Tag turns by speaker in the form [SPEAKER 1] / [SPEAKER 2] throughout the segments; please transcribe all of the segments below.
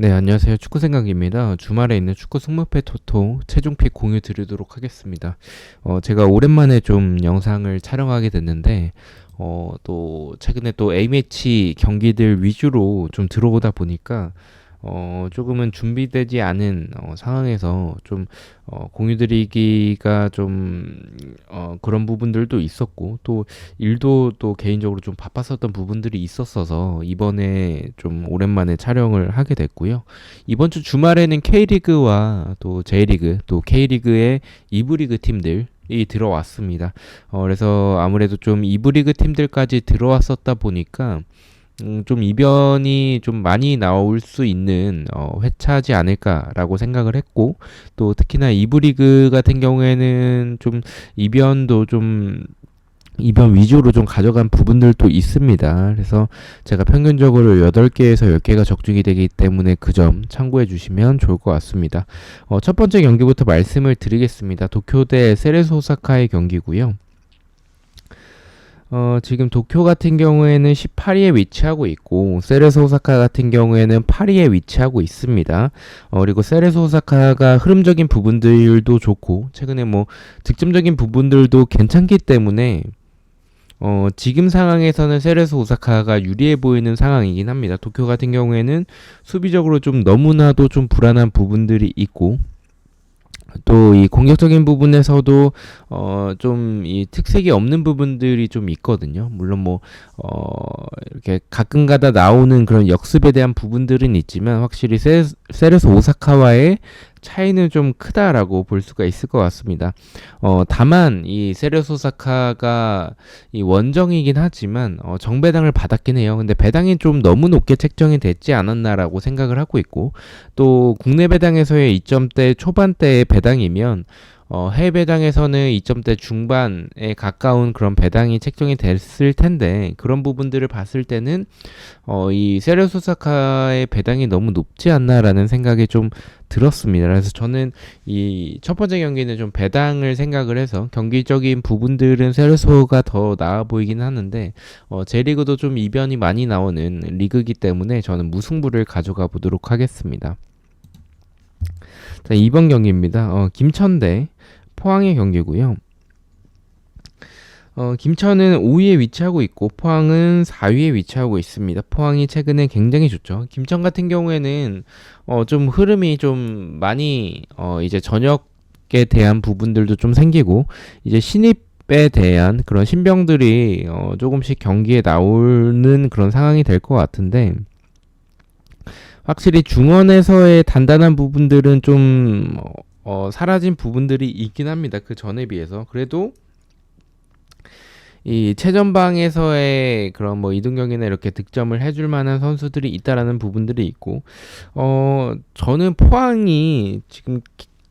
[SPEAKER 1] 네, 안녕하세요. 축구 생각입니다. 주말에 있는 축구 승무패 토토 최종픽 공유 드리도록 하겠습니다. 어, 제가 오랜만에 좀 영상을 촬영하게 됐는데, 어, 또 최근에 또 A매치 경기들 위주로 좀 들어오다 보니까 어, 조금은 준비되지 않은 어, 상황에서 좀 어, 공유드리기가 좀 어, 그런 부분들도 있었고 또 일도 또 개인적으로 좀 바빴었던 부분들이 있었어서 이번에 좀 오랜만에 촬영을 하게 됐고요. 이번 주 주말에는 K리그와 또 J리그 또 K리그의 2부 리그 팀들 이 들어왔습니다. 어, 그래서 아무래도 좀 2부 리그 팀들까지 들어왔었다 보니까 음, 좀 이변이 좀 많이 나올 수 있는 어, 회차지 않을까라고 생각을 했고 또 특히나 이부 리그 같은 경우에는 좀 이변도 좀 이변 위주로 좀 가져간 부분들도 있습니다. 그래서 제가 평균적으로 8개에서 10개가 적중이 되기 때문에 그 점 참고해 주시면 좋을 것 같습니다. 어, 첫 번째 경기부터 말씀을 드리겠습니다. 도쿄 대 세레소 오사카의 경기고요. 어, 지금 도쿄 같은 경우에는 18위에 위치하고 있고 세레소 오사카 같은 경우에는 8위에 위치하고 있습니다. 어, 그리고 세레소 오사카가 흐름적인 부분들도 좋고 최근에 뭐 득점적인 부분들도 괜찮기 때문에 어, 지금 상황에서는 세레소 오사카가 유리해 보이는 상황이긴 합니다. 도쿄 같은 경우에는 수비적으로 좀 너무나도 좀 불안한 부분들이 있고 또 이 공격적인 부분에서도 어 좀 이 특색이 없는 부분들이 좀 있거든요. 물론 뭐 어 이렇게 가끔가다 나오는 그런 역습에 대한 부분들은 있지만 확실히 세, 세레스 오사카와의 차이는 좀 크다라고 볼 수가 있을 것 같습니다. 어, 다만 이 세레소사카가 이 원정이긴 하지만 어, 정배당을 받았긴 해요. 근데 배당이 좀 너무 높게 책정이 됐지 않았나라고 생각을 하고 있고 또 국내 배당에서의 2점대 초반대의 배당이면 어, 해외 배당에서는 2점대 중반에 가까운 그런 배당이 책정이 됐을 텐데 그런 부분들을 봤을 때는 어, 이 세레 소사카의 배당이 너무 높지 않나라는 생각이 좀 들었습니다. 그래서 저는 이 첫 번째 경기는 좀 배당을 생각을 해서 경기적인 부분들은 세레소가 더 나아 보이긴 하는데 어, 제리그도 좀 이변이 많이 나오는 리그이기 때문에 저는 무승부를 가져가 보도록 하겠습니다. 자, 2번 경기입니다. 어, 김천 대 포항의 경기고요. 어, 김천은 5위에 위치하고 있고 포항은 4위에 위치하고 있습니다. 포항이 최근에 굉장히 좋죠. 김천 같은 경우에는 어, 좀 흐름이 좀 많이 어, 이제 전역에 대한 부분들도 좀 생기고 이제 신입에 대한 그런 신병들이 어, 조금씩 경기에 나오는 그런 상황이 될 것 같은데 확실히 중원에서의 단단한 부분들은 좀 어, 사라진 부분들이 있긴 합니다. 그 전에 비해서. 그래도 이 최전방에서의 그런 뭐 이동경이나 이렇게 득점을 해줄 만한 선수들이 있다라는 부분들이 있고, 어, 저는 포항이 지금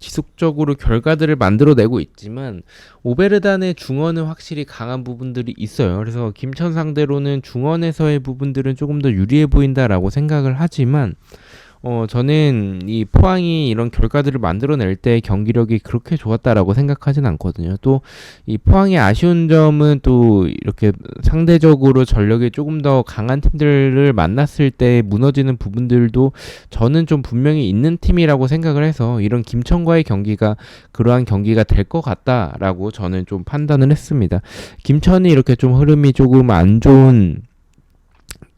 [SPEAKER 1] 지속적으로 결과들을 만들어내고 있지만 오베르단의 중원은 확실히 강한 부분들이 있어요. 그래서 김천 상대로는 중원에서의 부분들은 조금 더 유리해 보인다라고 생각을 하지만 어, 저는 이 포항이 이런 결과들을 만들어낼 때 경기력이 그렇게 좋았다라고 생각하진 않거든요. 또 이 포항의 아쉬운 점은 또 이렇게 상대적으로 전력이 조금 더 강한 팀들을 만났을 때 무너지는 부분들도 저는 좀 분명히 있는 팀이라고 생각을 해서 이런 김천과의 경기가 그러한 경기가 될 것 같다라고 저는 좀 판단을 했습니다. 김천이 이렇게 좀 흐름이 조금 안 좋은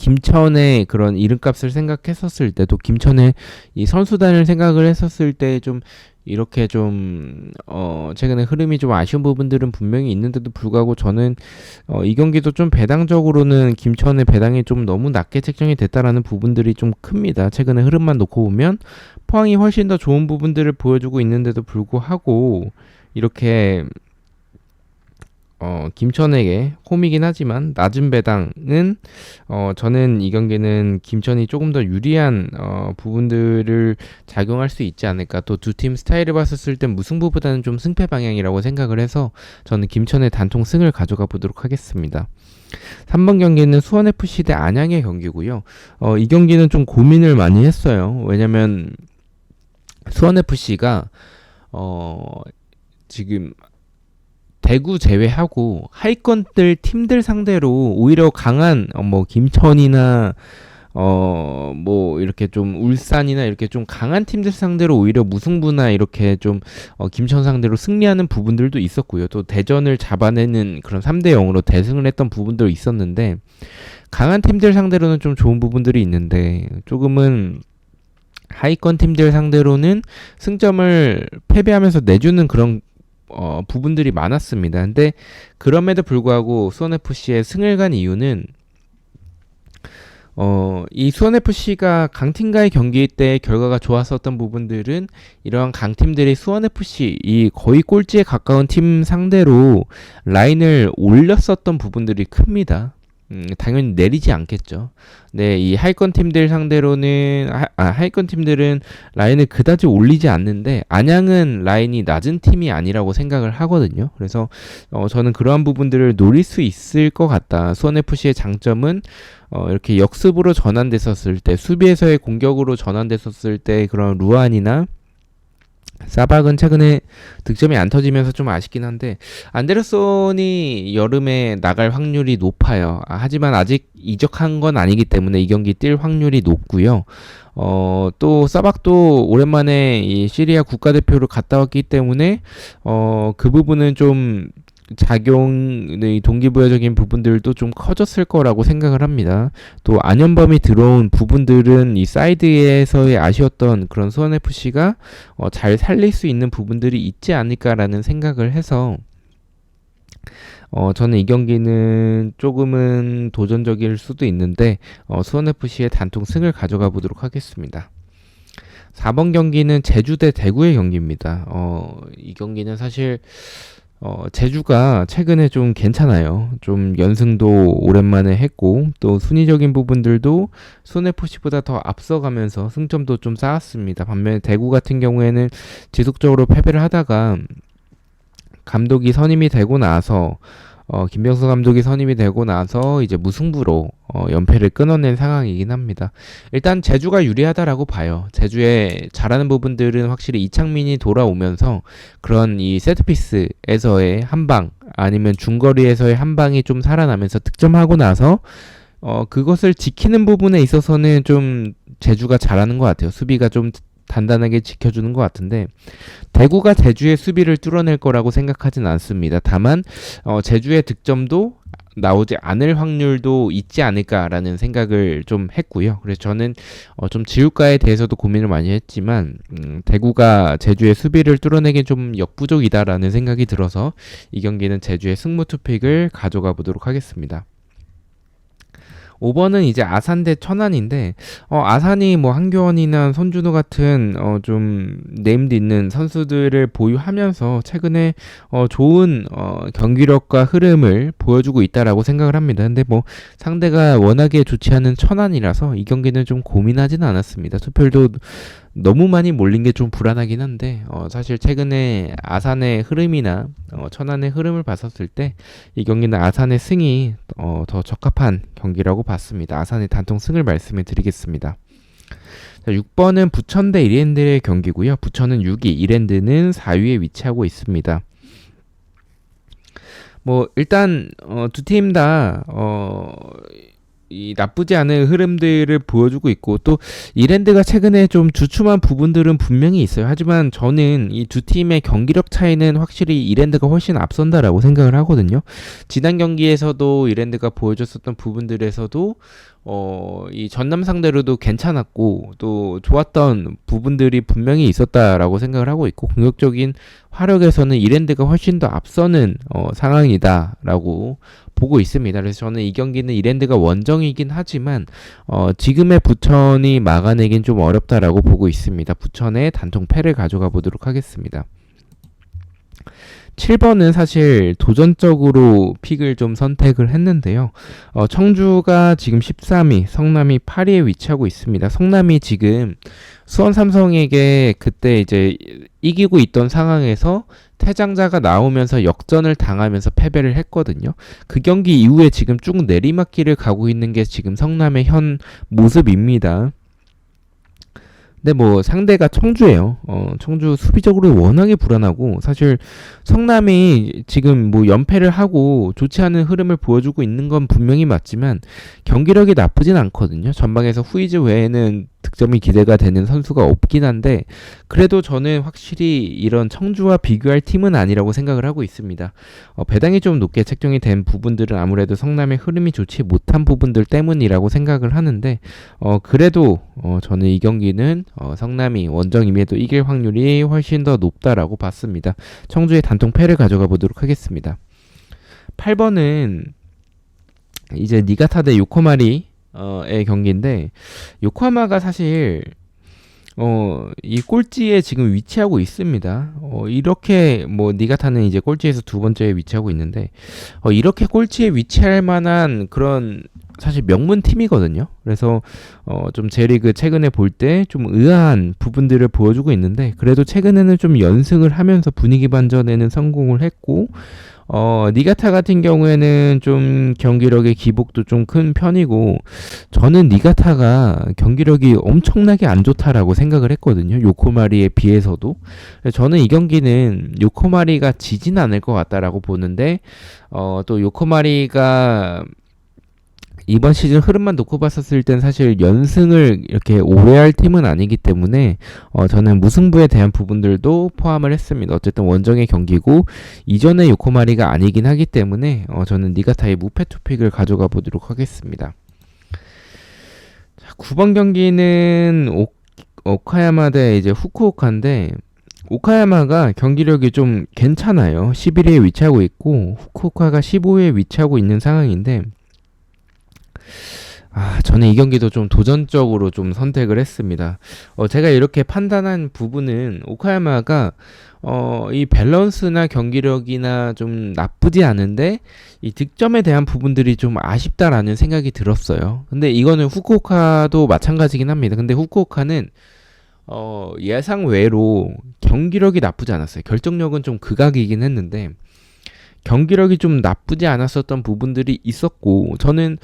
[SPEAKER 1] 김천의 그런 이름값을 생각했었을 때도 김천의 이 선수단을 생각을 했었을 때 좀 이렇게 좀 어 최근에 흐름이 좀 아쉬운 부분들은 분명히 있는데도 불구하고 저는 어 이 경기도 좀 배당적으로는 김천의 배당이 좀 너무 낮게 책정이 됐다라는 부분들이 좀 큽니다. 최근에 흐름만 놓고 보면 포항이 훨씬 더 좋은 부분들을 보여주고 있는데도 불구하고 이렇게 어, 김천에게 홈이긴 하지만 낮은 배당은 어, 저는 이 경기는 김천이 조금 더 유리한 어, 부분들을 작용할 수 있지 않을까 또 두 팀 스타일을 봤었을 땐 무승부보다는 좀 승패 방향이라고 생각을 해서 저는 김천의 단통 승을 가져가 보도록 하겠습니다. 3번 경기는 수원FC 대 안양의 경기고요. 어, 이 경기는 좀 고민을 많이 했어요. 왜냐면 수원FC가 어, 지금 대구 제외하고 하위권들 팀들 상대로 오히려 강한 어, 뭐 김천이나 어, 뭐, 이렇게 좀 울산이나 이렇게 좀 강한 팀들 상대로 오히려 무승부나 이렇게 좀, 어, 김천 상대로 승리하는 부분들도 있었고요. 또 대전을 잡아내는 그런 3대 0으로 대승을 했던 부분도 있었는데, 강한 팀들 상대로는 좀 좋은 부분들이 있는데, 조금은 하위권 팀들 상대로는 승점을 패배하면서 내주는 그런 어, 부분들이 많았습니다. 근데 그럼에도 불구하고 수원FC의 승을 간 이유는 어, 이 수원FC가 강팀과의 경기 때 결과가 좋았었던 부분들은 이러한 강팀들이 수원FC 이 거의 꼴찌에 가까운 팀 상대로 라인을 올렸었던 부분들이 큽니다. 음, 당연히 내리지 않겠죠. 네, 이 하위권 팀들 상대로는 하, 아, 하위권 팀들은 라인을 그다지 올리지 않는데 안양은 라인이 낮은 팀이 아니라고 생각을 하거든요. 그래서 어, 저는 그러한 부분들을 노릴 수 있을 것 같다. 수원 FC의 장점은 어, 이렇게 역습으로 전환됐었을 때 수비에서의 공격으로 전환됐었을 때 그런 루안이나 사박은 최근에 득점이 안 터지면서 좀 아쉽긴 한데 안데르손이 여름에 나갈 확률이 높아요. 아, 하지만 아직 이적한 건 아니기 때문에 이 경기 뛸 확률이 높고요. 어, 또 사박도 오랜만에 이 시리아 국가대표를 갔다 왔기 때문에 어, 그 부분은 좀 작용의 동기부여적인 부분들도 좀 커졌을 거라고 생각을 합니다. 또 안현범이 들어온 부분들은 이 사이드에서의 아쉬웠던 그런 수원 FC가 어, 잘 살릴 수 있는 부분들이 있지 않을까라는 생각을 해서 어, 저는 이 경기는 조금은 도전적일 수도 있는데 어, 수원 FC의 단통 승을 가져가 보도록 하겠습니다. 4번 경기는 제주 대 대구의 경기입니다. 어, 이 경기는 사실 어, 제주가 최근에 좀 괜찮아요. 좀 연승도 오랜만에 했고, 또 순위적인 부분들도 손해포시보다 더 앞서가면서 승점도 좀 쌓았습니다. 반면에 대구 같은 경우에는 지속적으로 패배를 하다가 감독이 선임이 되고 나서 어, 김병수 감독이 선임이 되고 나서 이제 무승부로 어, 연패를 끊어낸 상황이긴 합니다. 일단 제주가 유리하다라고 봐요. 제주의 잘하는 부분들은 확실히 이창민이 돌아오면서 그런 이 세트피스에서의 한방 아니면 중거리에서의 한 방이 좀 살아나면서 득점하고 나서 어, 그것을 지키는 부분에 있어서는 좀 제주가 잘하는 것 같아요. 수비가 좀 단단하게 지켜주는 것 같은데 대구가 제주의 수비를 뚫어낼 거라고 생각하진 않습니다. 다만 어, 제주의 득점도 나오지 않을 확률도 있지 않을까라는 생각을 좀 했고요. 그래서 저는 어, 좀 지울까에 대해서도 고민을 많이 했지만 음, 대구가 제주의 수비를 뚫어내긴 좀 역부족이다라는 생각이 들어서 이 경기는 제주의 승무 투픽을 가져가 보도록 하겠습니다. 5번은 이제 아산 대 천안인데 어, 아산이 뭐 한교원이나 손준호 같은 어, 좀 네임드 있는 선수들을 보유하면서 최근에 어, 좋은 어, 경기력과 흐름을 보여주고 있다라고 생각을 합니다. 근데 뭐 상대가 워낙에 좋지 않은 천안이라서 이 경기는 좀 고민하지는 않았습니다. 투표율도 너무 많이 몰린 게 좀 불안하긴 한데 어, 사실 최근에 아산의 흐름이나 어, 천안의 흐름을 봤었을 때 이 경기는 아산의 승이 어, 더 적합한 경기라고 봤습니다. 아산의 단통 승을 말씀을 드리겠습니다. 자, 6번은 부천 대 이랜드의 경기고요. 부천은 6위, 이랜드는 4위에 위치하고 있습니다. 뭐 일단 어, 두 팀 다 어, 이 나쁘지 않은 흐름들을 보여주고 있고 또 이랜드가 최근에 좀 주춤한 부분들은 분명히 있어요. 하지만 저는 이 두 팀의 경기력 차이는 확실히 이랜드가 훨씬 앞선다라고 생각을 하거든요. 지난 경기에서도 이랜드가 보여줬었던 부분들에서도 어, 이 전남 상대로도 괜찮았고 또 좋았던 부분들이 분명히 있었다라고 생각을 하고 있고 공격적인 화력에서는 이랜드가 훨씬 더 앞서는 어, 상황이다라고 보고 있습니다. 그래서 저는 이 경기는 이랜드가 원정이긴 하지만 어, 지금의 부천이 막아내긴 좀 어렵다라고 보고 있습니다. 부천의 단통 패를 가져가 보도록 하겠습니다. 7번은 사실 도전적으로 픽을 좀 선택을 했는데요. 어, 청주가 지금 13위, 성남이 8위에 위치하고 있습니다. 성남이 지금 수원 삼성에게 그때 이제 이기고 있던 상황에서 퇴장자가 나오면서 역전을 당하면서 패배를 했거든요. 그 경기 이후에 지금 쭉 내리막길을 가고 있는 게 지금 성남의 현 모습입니다. 근데 뭐 상대가 청주예요. 어, 청주 수비적으로 워낙에 불안하고 사실 성남이 지금 뭐 연패를 하고 좋지 않은 흐름을 보여주고 있는 건 분명히 맞지만 경기력이 나쁘진 않거든요. 전방에서 후이즈 외에는 득점이 기대가 되는 선수가 없긴 한데 그래도 저는 확실히 이런 청주와 비교할 팀은 아니라고 생각을 하고 있습니다. 어, 배당이 좀 높게 책정이 된 부분들은 아무래도 성남의 흐름이 좋지 못한 부분들 때문이라고 생각을 하는데 어, 그래도 어, 저는 이 경기는 어, 성남이 원정임에도 이길 확률이 훨씬 더 높다라고 봤습니다. 청주의 단통 패를 가져가 보도록 하겠습니다. 8번은 이제 니가타 대 요코마리 어 의 경기인데 요코하마가 사실 어, 이 꼴찌에 지금 위치하고 있습니다. 어, 이렇게 뭐 니가 타는 이제 꼴찌에서 두 번째에 위치하고 있는데 어, 이렇게 꼴찌에 위치할 만한 그런 사실 명문 팀이거든요. 그래서 어, 좀 제리그 최근에 볼 때 좀 의아한 부분들을 보여주고 있는데 그래도 최근에는 좀 연승을 하면서 분위기 반전에는 성공을 했고 어, 니가타 같은 경우에는 좀 경기력의 기복도 좀 큰 편이고 저는 니가타가 경기력이 엄청나게 안 좋다라고 생각을 했거든요. 요코마리에 비해서도. 저는 이 경기는 요코마리가 지진 않을 것 같다라고 보는데 어, 또 요코마리가 이번 시즌 흐름만 놓고 봤었을 땐 사실 연승을 이렇게 오래 할 팀은 아니기 때문에 어, 저는 무승부에 대한 부분들도 포함을 했습니다. 어쨌든 원정의 경기고 이전의 요코마리가 아니긴 하기 때문에 어, 저는 니가타의 무패 투픽을 가져가 보도록 하겠습니다. 자, 9번 경기는 오, 오카야마 대 이제 후쿠오카인데 오카야마가 경기력이 좀 괜찮아요. 11위에 위치하고 있고 후쿠오카가 15위에 위치하고 있는 상황인데 아, 저는 이 경기도 좀 도전적으로 좀 선택을 했습니다. 어, 제가 이렇게 판단한 부분은 오카야마가 어, 이 밸런스나 경기력이나 좀 나쁘지 않은데 이 득점에 대한 부분들이 좀 아쉽다라는 생각이 들었어요. 근데 이거는 후쿠오카도 마찬가지긴 합니다. 근데 후쿠오카는 어, 예상 외로 경기력이 나쁘지 않았어요. 결정력은 좀 극악이긴 했는데 경기력이 좀 나쁘지 않았었던 부분들이 있었고 저는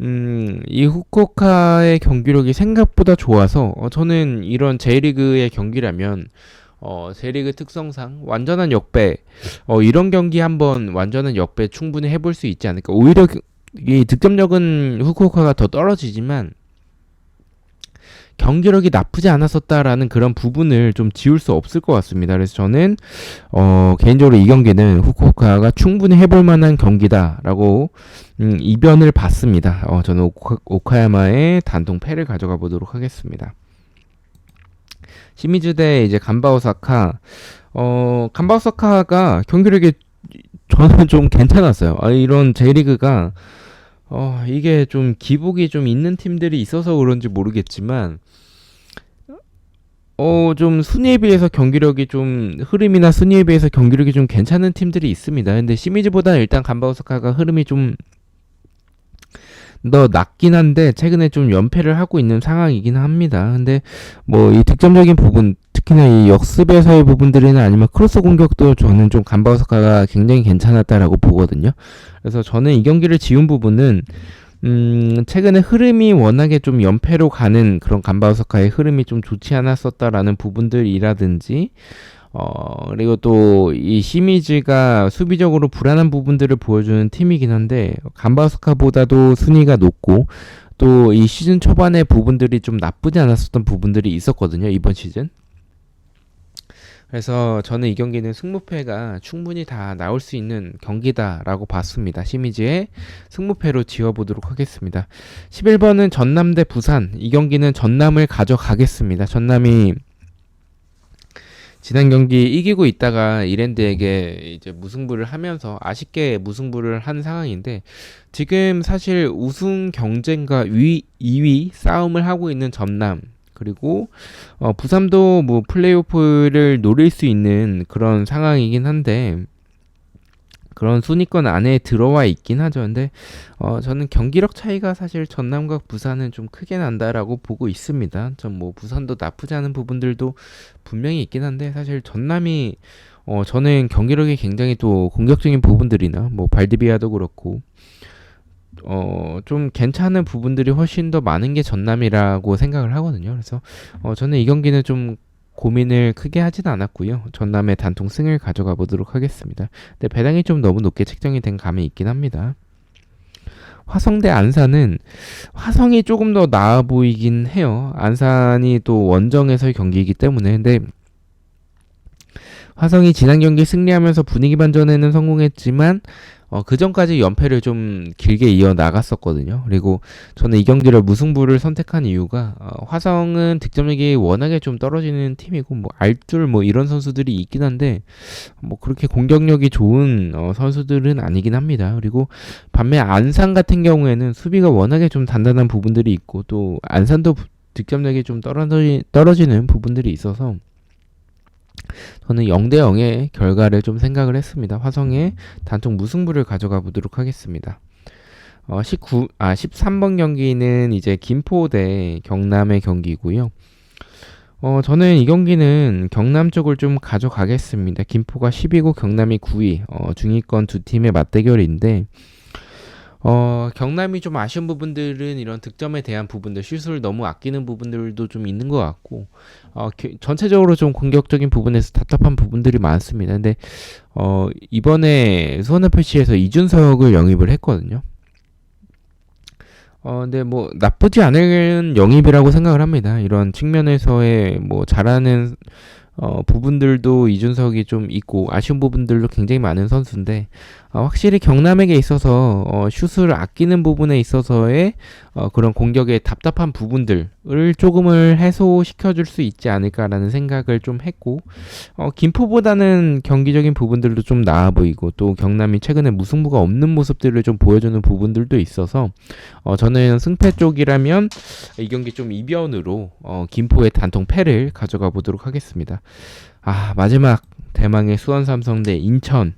[SPEAKER 1] 음, 이 후쿠오카의 경기력이 생각보다 좋아서 어, 저는 이런 J리그의 경기라면 어, J리그 특성상 완전한 역배 어, 이런 경기 한번 완전한 역배 충분히 해볼 수 있지 않을까. 오히려 이 득점력은 후쿠오카가 더 떨어지지만 경기력이 나쁘지 않았었다라는 그런 부분을 좀 지울 수 없을 것 같습니다. 그래서 저는 어, 개인적으로 이 경기는 후쿠오카가 충분히 해볼 만한 경기다라고 음, 이변을 봤습니다. 어, 저는 오카, 야마의 단통 패를 가져가 보도록 하겠습니다. 시미즈 대 이제 간바오사카 어, 간바오사카가 경기력이 저는 좀 괜찮았어요. 아, 이런 J리그가 어, 이게 좀 기복이 좀 있는 팀들이 있어서 그런지 모르겠지만 어, 좀 순위에 비해서 경기력이 좀 흐름이나 순위에 비해서 경기력이 좀 괜찮은 팀들이 있습니다. 근데 시미즈보다 일단 간바오사카가 흐름이 좀 더 낮긴 한데 최근에 좀 연패를 하고 있는 상황이긴 합니다. 근데 뭐 이 득점적인 부분 특히나 이 역습에서의 부분들이나 아니면 크로스 공격도 저는 좀 간바오사카가 굉장히 괜찮았다라고 보거든요. 그래서 저는 이 경기를 지운 부분은 음, 최근에 흐름이 워낙에 좀 연패로 가는 그런 간바오사카의 흐름이 좀 좋지 않았었다라는 부분들이라든지 어, 그리고 또 이 시미즈가 수비적으로 불안한 부분들을 보여주는 팀이긴 한데 간바오사카보다도 순위가 높고 또 이 시즌 초반의 부분들이 좀 나쁘지 않았었던 부분들이 있었거든요 이번 시즌 그래서 저는 이 경기는 승무패가 충분히 다 나올 수 있는 경기다라고 봤습니다. 시미즈의 승무패로 지어보도록 하겠습니다. 11번은 전남 대 부산. 이 경기는 전남을 가져가겠습니다. 전남이 지난 경기 이기고 있다가 이랜드에게 이제 무승부를 하면서 아쉽게 무승부를 한 상황인데 지금 사실 우승 경쟁과 위 2위 싸움을 하고 있는 전남 그리고 어, 부산도 뭐 플레이오프를 노릴 수 있는 그런 상황이긴 한데 그런 순위권 안에 들어와 있긴 하죠. 근데 어, 저는 경기력 차이가 사실 전남과 부산은 좀 크게 난다라고 보고 있습니다. 전 뭐 부산도 나쁘지 않은 부분들도 분명히 있긴 한데 사실 전남이 어, 저는 경기력이 굉장히 또 공격적인 부분들이나 뭐 발디비아도 그렇고 어, 좀 괜찮은 부분들이 훨씬 더 많은 게 전남이라고 생각을 하거든요. 그래서 어, 저는 이 경기는 좀 고민을 크게 하진 않았고요. 전남의 단통 승을 가져가 보도록 하겠습니다. 근데 배당이 좀 너무 높게 책정이 된 감이 있긴 합니다. 화성대 안산은 화성이 조금 더 나아 보이긴 해요. 안산이 또 원정에서의 경기이기 때문에 근데 화성이 지난 경기 승리하면서 분위기 반전에는 성공했지만 어, 그 전까지 연패를 좀 길게 이어 나갔었거든요. 그리고 저는 이 경기를 무승부를 선택한 이유가 어, 화성은 득점력이 워낙에 좀 떨어지는 팀이고 뭐 알둘 뭐 이런 선수들이 있긴 한데 뭐 그렇게 공격력이 좋은 어, 선수들은 아니긴 합니다. 그리고 반면 안산 같은 경우에는 수비가 워낙에 좀 단단한 부분들이 있고 또 안산도 득점력이 좀 떨어지, 떨어지는 부분들이 있어서 저는 0대 0의 결과를 좀 생각을 했습니다. 화성의 단통 무승부를 가져가 보도록 하겠습니다. 어, 19, 아, 13번 경기는 이제 김포 대 경남의 경기고요. 어, 저는 이 경기는 경남 쪽을 좀 가져가겠습니다. 김포가 10위고 경남이 9위, 어, 중위권 두 팀의 맞대결인데, 어, 경남이 좀 아쉬운 부분들은 이런 득점에 대한 부분들, 슛을 너무 아끼는 부분들도 좀 있는 것 같고, 어, 기, 전체적으로 좀 공격적인 부분에서 답답한 부분들이 많습니다. 근데, 어, 이번에 수원FC에서 이준석을 영입을 했거든요. 어, 근데 뭐, 나쁘지 않은 영입이라고 생각을 합니다. 이런 측면에서의 뭐, 잘하는 어, 부분들도 이준석이 좀 있고 아쉬운 부분들도 굉장히 많은 선수인데 어, 확실히 경남에게 있어서 어, 슛을 아끼는 부분에 있어서의 어, 그런 공격의 답답한 부분들을 조금을 해소시켜 줄 수 있지 않을까라는 생각을 좀 했고 어, 김포보다는 경기적인 부분들도 좀 나아 보이고 또 경남이 최근에 무승부가 없는 모습들을 좀 보여주는 부분들도 있어서 어, 저는 승패 쪽이라면 이 경기 좀 이변으로 어, 김포의 단통 패를 가져가 보도록 하겠습니다. 아 마지막 대망의 수원 삼성 대 인천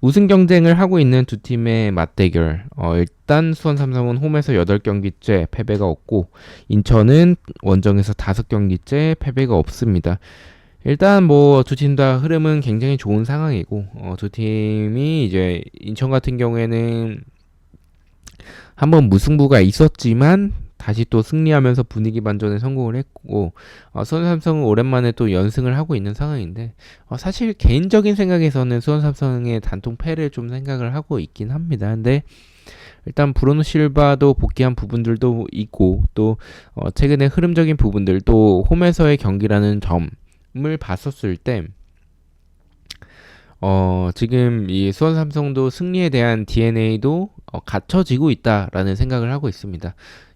[SPEAKER 1] 우승 경쟁을 하고 있는 두 팀의 맞대결. 어, 일단 수원 삼성은 홈에서 8경기째 패배가 없고 인천은 원정에서 5경기째 패배가 없습니다. 일단 뭐 두 팀 다 흐름은 굉장히 좋은 상황이고 어, 두 팀이 이제 인천 같은 경우에는 한번 무승부가 있었지만 다시 또 승리하면서 분위기 반전에 성공을 했고 어, 수원 삼성은 오랜만에 또 연승을 하고 있는 상황인데 어, 사실 개인적인 생각에서는 수원 삼성의 단통 패를 좀 생각을 하고 있긴 합니다. 근데 일단 브루노 실바도 복귀한 부분들도 있고 또 어, 최근에 흐름적인 부분들 또 홈에서의 경기라는 점을 봤었을 때 어, 지금 이 수원 삼성도 승리에 대한 DNA도 어, 갖춰지고 있다라는 생각을 하고 있습니다.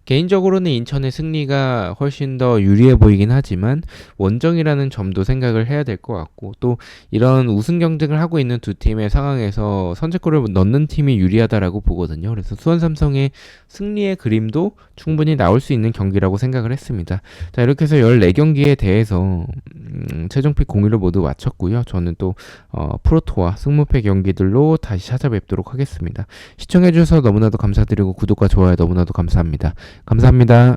[SPEAKER 1] 개인적으로는 인천의 승리가 훨씬 더 유리해 보이긴 하지만 원정이라는 점도 생각을 해야 될 것 같고 또 이런 우승 경쟁을 하고 있는 두 팀의 상황에서 선제골을 넣는 팀이 유리하다라고 보거든요. 그래서 수원 삼성의 승리의 그림도 충분히 나올 수 있는 경기라고 생각을 했습니다. 자 이렇게 해서 14경기에 대해서 음, 최종 픽 공유를 모두 마쳤고요. 저는 또 어, 프로토와 승무패 경기들로 다시 찾아뵙도록 하겠습니다. 시청해주셔서 너무나도 감사드리고 구독과 좋아요 너무나도 감사합니다. 감사합니다.